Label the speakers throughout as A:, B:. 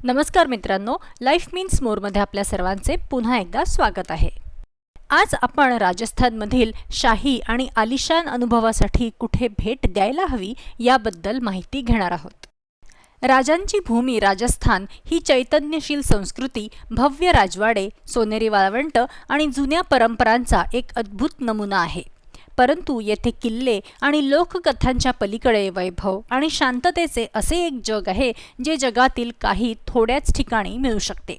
A: नमस्कार मित्रांनो life means मोरमध्ये आपल्या सर्वांचे पुन्हा एकदा स्वागत आहे. आज आपण राजस्थानमधील शाही आणि आलिशान अनुभवासाठी कुठे भेट द्यायला हवी याबद्दल माहिती घेणार आहोत. राजांची भूमी राजस्थान ही चैतन्यशील संस्कृती भव्य राजवाडे सोनेरी वाळवंट आणि जुन्या परंपरांचा एक अद्भुत नमुना आहे. परंतु येथे किल्ले आणि लोककथांच्या पलीकडे वैभव आणि शांततेचे असे एक जग आहे जे जगातील काही थोड्याच ठिकाणी मिळू शकते.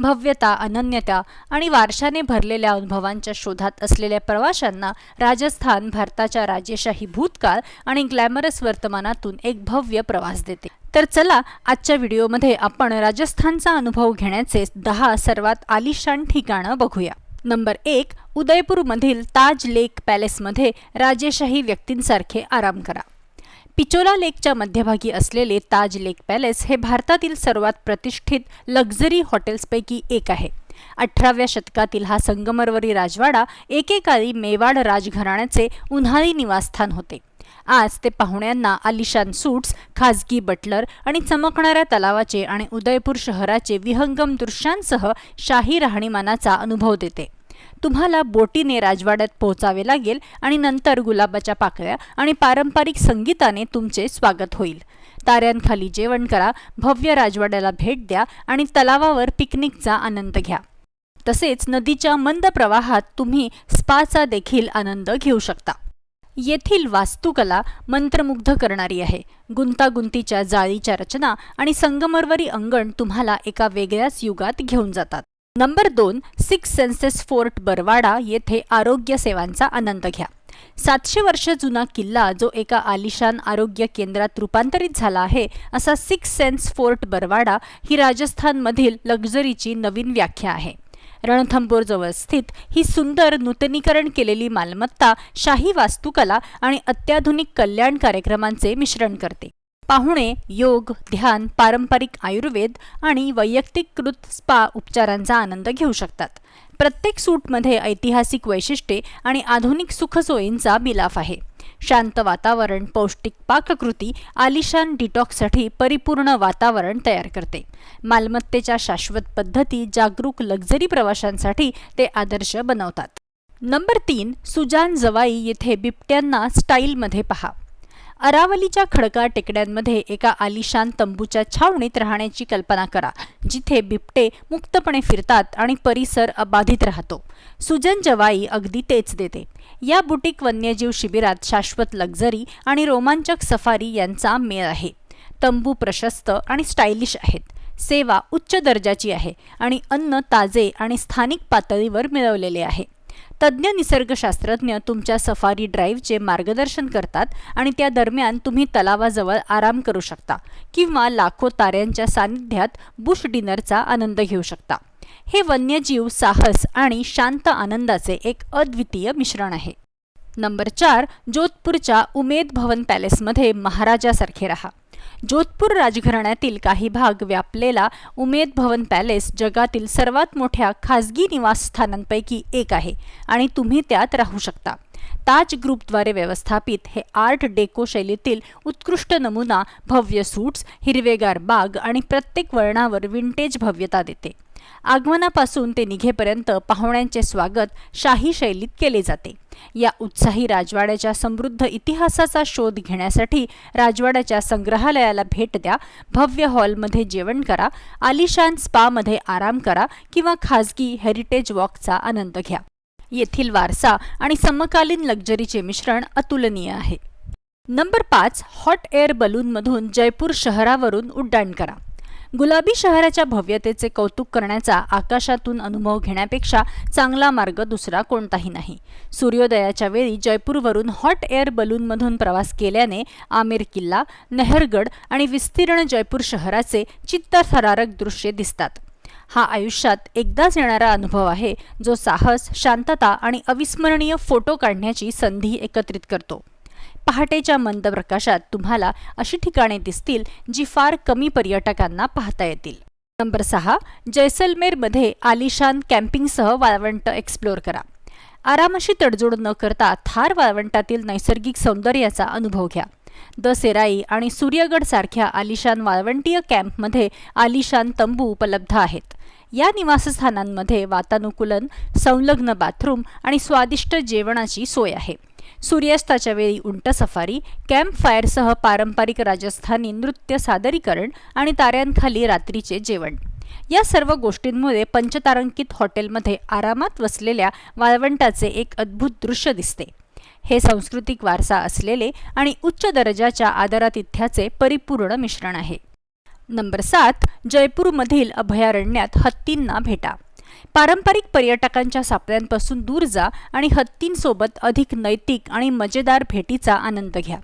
A: भव्यता अनन्यता आणि वारशाने भरलेल्या अनुभवांच्या शोधात असलेल्या प्रवाशांना राजस्थान भारताच्या राजेशाही भूतकाळ आणि ग्लॅमरस वर्तमानातून एक भव्य प्रवास देते. तर चला आजच्या व्हिडिओमध्ये आपण राजस्थानचा अनुभव घेण्याचे दहा सर्वात आलिशान ठिकाणं बघूया. नंबर एक उदयपूरमधील ताज लेक पॅलेसमध्ये राजेशाही व्यक्तींसारखे आराम करा. पिचोला लेकच्या मध्यभागी असलेले ताज लेक पॅलेस हे भारतातील सर्वात प्रतिष्ठित लक्झरी हॉटेल्सपैकी एक आहे. अठराव्या शतकातील हा संगमरवरी राजवाडा एकेकाळी मेवाड राजघराण्याचे उन्हाळी निवासस्थान होते. आज ते पाहुण्यांना आलिशान सूट्स खाजगी बटलर आणि चमकणाऱ्या तलावाचे आणि उदयपूर शहराचे विहंगम दृश्यांसह शाही राहणीमानाचा अनुभव देते. तुम्हाला बोटीने राजवाड्यात पोहोचावे लागेल आणि नंतर गुलाबाच्या पाकळ्या आणि पारंपरिक संगीताने तुमचे स्वागत होईल. ताऱ्यांखाली जेवण करा भव्य राजवाड्याला भेट द्या आणि तलावावर पिकनिकचा आनंद घ्या. तसेच नदीच्या मंद प्रवाहात तुम्ही स्पाचा देखील आनंद घेऊ शकता. येथील वास्तुकला मंत्रमुग्ध करणारी आहे. गुंतागुंतीच्या जाळीच्या रचना आणि संगमरवरी अंगण तुम्हाला एका वेगळ्याच युगात घेऊन जातात. नंबर दोन सिक्स सेन्सेस फोर्ट बरवाडा येथे आरोग्य सेवांचा आनंद घ्या. सातशे वर्ष जुना किल्ला जो एका आलिशान आरोग्य केंद्रात रूपांतरित झाला आहे असा सिक्स सेन्स फोर्ट बरवाडा ही राजस्थानमधील लक्झरीची नवीन व्याख्या आहे. रणथंबोरजवळ स्थित ही सुंदर नूतनीकरण केलेली मालमत्ता शाही वास्तुकला आणि अत्याधुनिक कल्याण कार्यक्रमांचे मिश्रण करते. पाहुणे योग ध्यान पारंपरिक आयुर्वेद आणि वैयक्तिककृत स्पा उपचारांचा आनंद घेऊ शकतात. प्रत्येक सूटमध्ये ऐतिहासिक वैशिष्ट्ये आणि आधुनिक सुखसोयींचा मिलाफ आहे. शांत वातावरण पौष्टिक पाककृती आलिशान डिटॉक्ससाठी परिपूर्ण वातावरण तयार करते. मालमत्तेच्या शाश्वत पद्धती जागरूक लक्झरी प्रवाशांसाठी ते आदर्श बनवतात. नंबर तीन सुजान जवाई येथे बिबट्यांना स्टाईलमध्ये पहा. अरावलीच्या खडका टेकड्यांमध्ये एका आलिशान तंबूच्या छावणीत राहण्याची कल्पना करा जिथे बिबटे मुक्तपणे फिरतात आणि परिसर अबाधित राहतो. सुजन जवाई अगदी तेच देते. या बुटीक वन्यजीव शिबिरात शाश्वत लक्झरी आणि रोमांचक सफारी यांचा मेळ आहे. तंबू प्रशस्त आणि स्टायलिश आहेत. सेवा उच्च दर्जाची आहे आणि अन्न ताजे आणि स्थानिक पातळीवर मिळवलेले आहे. तज्ज्ञ निसर्गशास्त्रज्ञ तुमच्या सफारी ड्राईव्हचे मार्गदर्शन करतात आणि त्या दरम्यान तुम्ही तलावाजवळ आराम करू शकता किंवा लाखो ताऱ्यांच्या सानिध्यात बुश डिनरचा आनंद घेऊ शकता. हे वन्यजीव साहस आणि शांत आनंदाचे एक अद्वितीय मिश्रण आहे. नंबर चार जोधपूरच्या उमेद भवन पॅलेसमध्ये महाराजासारखे राहा. जोधपूर राजघराण्यातील काही भाग व्यापलेला उमेद भवन पॅलेस जगातील सर्वात मोठ्या खाजगी निवासस्थानांपैकी एक आहे आणि तुम्ही त्यात राहू शकता. ताज ग्रुपद्वारे व्यवस्थापित हे आर्ट डेको शैलीतील उत्कृष्ट नमुना भव्य सूट्स हिरवेगार बाग आणि प्रत्येक वळणावर विंटेज भव्यता देते. आगमनापासून ते निघेपर्यंत पाहुण्यांचे स्वागत शाही शैलीत केले जाते. या उत्साही राजवाड्याच्या समृद्ध इतिहासाचा शोध घेण्यासाठी राजवाड्याच्या संग्रहालयाला भेट द्या. भव्य हॉलमध्ये जेवण करा. आलिशान स्पामध्ये आराम करा किंवा खाजगी हेरिटेज वॉकचा आनंद घ्या. येथील वारसा आणि समकालीन लक्झरीचे मिश्रण अतुलनीय आहे. नंबर पाच हॉट एअर बलूनमधून जयपूर शहरावरून उड्डाण करा. गुलाबी शहराच्या भव्यतेचे कौतुक करण्याचा आकाशातून अनुभव घेण्यापेक्षा चांगला मार्ग दुसरा कोणताही नाही. सूर्योदयाच्या वेळी जयपूरवरून हॉट एअर बलूनमधून प्रवास केल्याने आमिर किल्ला नेहरगड आणि विस्तीर्ण जयपूर शहराचे चित्तथरारक दृश्ये दिसतात. हा आयुष्यात एकदाच येणारा अनुभव आहे जो साहस शांतता आणि अविस्मरणीय फोटो काढण्याची संधी एकत्रित करतो. पहाटेच्या मंद प्रकाशात तुम्हाला अशी ठिकाणे दिसतील जी फार कमी पर्यटकांना पाहता येतील. नंबर सहा जैसलमेरमध्ये आलिशान कॅम्पिंगसह वाळवंट एक्सप्लोअर करा. आरामाशी तडजोड न करता थार वाळवंटातील नैसर्गिक सौंदर्याचा अनुभव घ्या. द सेराई आणि सूर्यगड सारख्या आलिशान वाळवंटीय कॅम्पमध्ये आलिशान तंबू उपलब्ध आहेत. या निवासस्थानांमध्ये वातानुकूलन संलग्न बाथरूम आणि स्वादिष्ट जेवणाची सोय आहे. सूर्यास्ताच्या वेळी उंट सफारी कॅम्प फायरसह पारंपरिक राजस्थानी नृत्य सादरीकरण आणि ताऱ्यांखाली रात्रीचे जेवण. या सर्व गोष्टींमुळे पंचतारांकित हॉटेलमध्ये आरामात वसलेल्या वाळवंटाचे एक अद्भुत दृश्य दिसते. हे सांस्कृतिक वारसा असलेले आणि उच्च दर्जाच्या आदरातिथ्याचे परिपूर्ण मिश्रण आहे. नंबर सात जयपूरमधील अभयारण्यात हत्तींना भेटा. पारंपरिक पर्यटकांच्या सापड्यांपासून दूर जा आणि हत्तींसोबत अधिक नैतिक आणि मजेदार भेटीचा आनंद घ्या.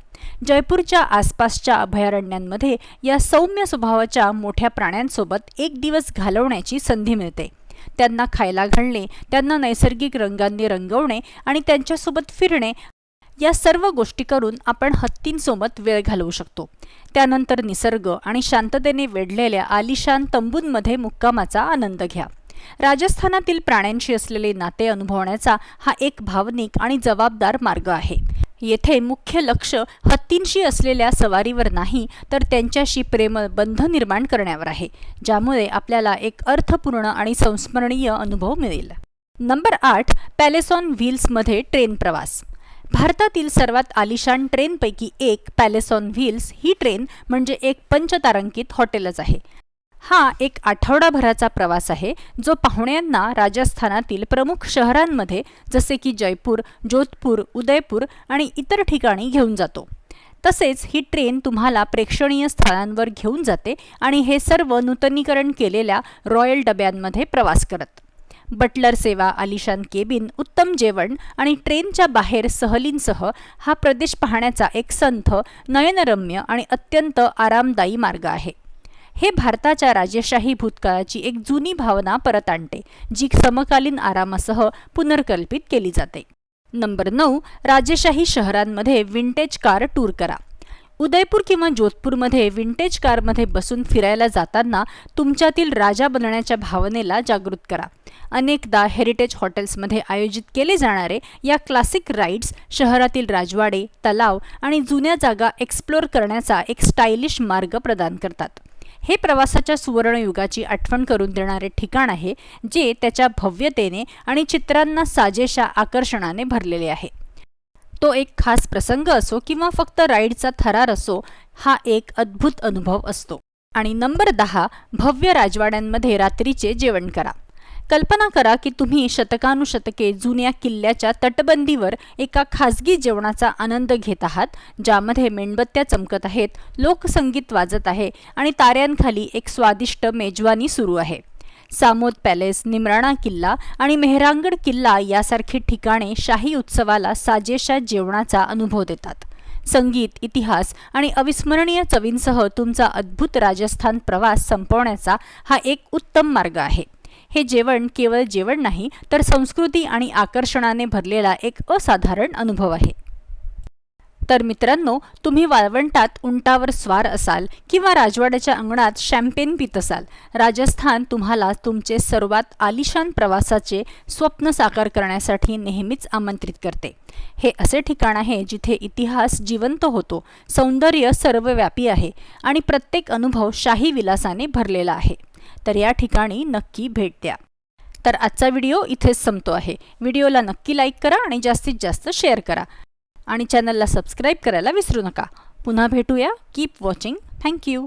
A: जयपूरच्या आसपासच्या अभयारण्यांमध्ये या सौम्य स्वभावाच्या मोठ्या प्राण्यांसोबत एक दिवस घालवण्याची संधी मिळते. त्यांना खायला घालणे त्यांना नैसर्गिक रंगांनी रंगवणे आणि त्यांच्यासोबत फिरणे या सर्व गोष्टी करून आपण हत्तींसोबत वेळ घालवू शकतो. त्यानंतर निसर्ग आणि शांततेने वेढलेल्या आलिशान तंबूंमध्ये मुक्कामाचा आनंद घ्या. राजस्थानातील प्राण्यांशी असलेले नाते अनुभवण्याचा हा एक भावनिक आणि जबाबदार मार्ग आहे. येथे मुख्य लक्ष हत्तींशी असलेल्या सवारीवर नाही तर त्यांच्याशी प्रेमबंध निर्माण करण्यावर आहे ज्यामुळे आपल्याला एक अर्थपूर्ण आणि संस्मरणीय अनुभव मिळेल. नंबर आठ पॅलेसॉन व्हील्समध्ये ट्रेन प्रवास. भारतातील सर्वात आलिशान ट्रेनपैकी एक पॅलेसॉन व्हील्स ही ट्रेन म्हणजे एक पंचतारांकित हॉटेलच आहे. हा एक आठवडाभराचा प्रवास आहे जो पाहुण्यांना राजस्थानातील प्रमुख शहरांमध्ये जसे की जयपूर जोधपूर उदयपूर आणि इतर ठिकाणी घेऊन जातो. तसेच ही ट्रेन तुम्हाला प्रेक्षणीय स्थळांवर घेऊन जाते आणि हे सर्व नूतनीकरण केलेल्या रॉयल डब्यांमध्ये प्रवास करत. बटलर सेवा आलिशान केबिन उत्तम जेवण आणि ट्रेनच्या बाहेर सहलींसह हा प्रदेश पाहण्याचा एक संथ नयनरम्य आणि अत्यंत आरामदायी मार्ग आहे. हे भारताच्या राजेशाही भूतकाळाची एक जुनी भावना परत आणते जी समकालीन आरामासह पुनर्कल्पित केली जाते. नंबर नऊ राजेशाही शहरांमध्ये विंटेज कार टूर करा. उदयपूर किंवा जोधपूरमध्ये विंटेज कारमध्ये बसून फिरायला जाताना तुमच्यातील राजा बनण्याच्या भावनेला जागृत करा. अनेकदा हेरिटेज हॉटेल्समध्ये आयोजित केले जाणारे या क्लासिक राईड्स शहरातील राजवाडे तलाव आणि जुन्या जागा एक्सप्लोर करण्याचा एक स्टायलिश मार्ग प्रदान करतात. हे प्रवासाच्या सुवर्णयुगाची आठवण करून देणारे ठिकाण आहे जे त्याच्या भव्यतेने आणि चित्रांना साजेशा आकर्षणाने भरलेले आहे. तो एक खास प्रसंग असो किंवा फक्त राईडचा थरार असो हा एक अद्भुत अनुभव असतो. आणि नंबर दहा भव्य राजवाड्यांमध्ये रात्रीचे जेवण करा. कल्पना करा की तुम्ही शतकानुशतके जुन्या किल्ल्याच्या तटबंदीवर एका खासगी जेवणाचा आनंद घेत आहात ज्यामध्ये मेणबत्त्या चमकत आहेत लोकसंगीत वाजत आहे आणि ताऱ्यांखाली एक स्वादिष्ट मेजवानी सुरू आहे. सामोद पॅलेस निमराणा किल्ला आणि मेहरांगड किल्ला यासारखी ठिकाणे शाही उत्सवाला साजेशा जेवणाचा अनुभव देतात. संगीत इतिहास आणि अविस्मरणीय चवींसह तुमचा अद्भुत राजस्थान प्रवास संपवण्याचा हा एक उत्तम मार्ग आहे. हे जेवण केवळ जेवण नाही तर संस्कृती आणि आकर्षणाने भरलेला एक असाधारण अनुभव आहे. तर मित्रांनो तुम्ही वाळवंटात उंटावर स्वार असाल किंवा राजवाड्याच्या अंगणात शॅम्पेन पित असाल राजस्थान तुम्हाला तुमचे सर्वात आलिशान प्रवासाचे स्वप्न साकार करण्यासाठी नेहमीच आमंत्रित करते. हे असे ठिकाण आहे जिथे इतिहास जिवंत होतो सौंदर्य सर्वव्यापी आहे आणि प्रत्येक अनुभव शाही विलासाने भरलेला आहे. तर या ठिकाणी नक्की भेट द्या. तर आजचा व्हिडिओ इथेच संपतो आहे. व्हिडिओला नक्की लाईक करा आणि जास्तीत जास्त शेअर करा. आणि चॅनलला सबस्क्राईब करायला विसरू नका. पुन्हा भेटूया. Keep watching thank you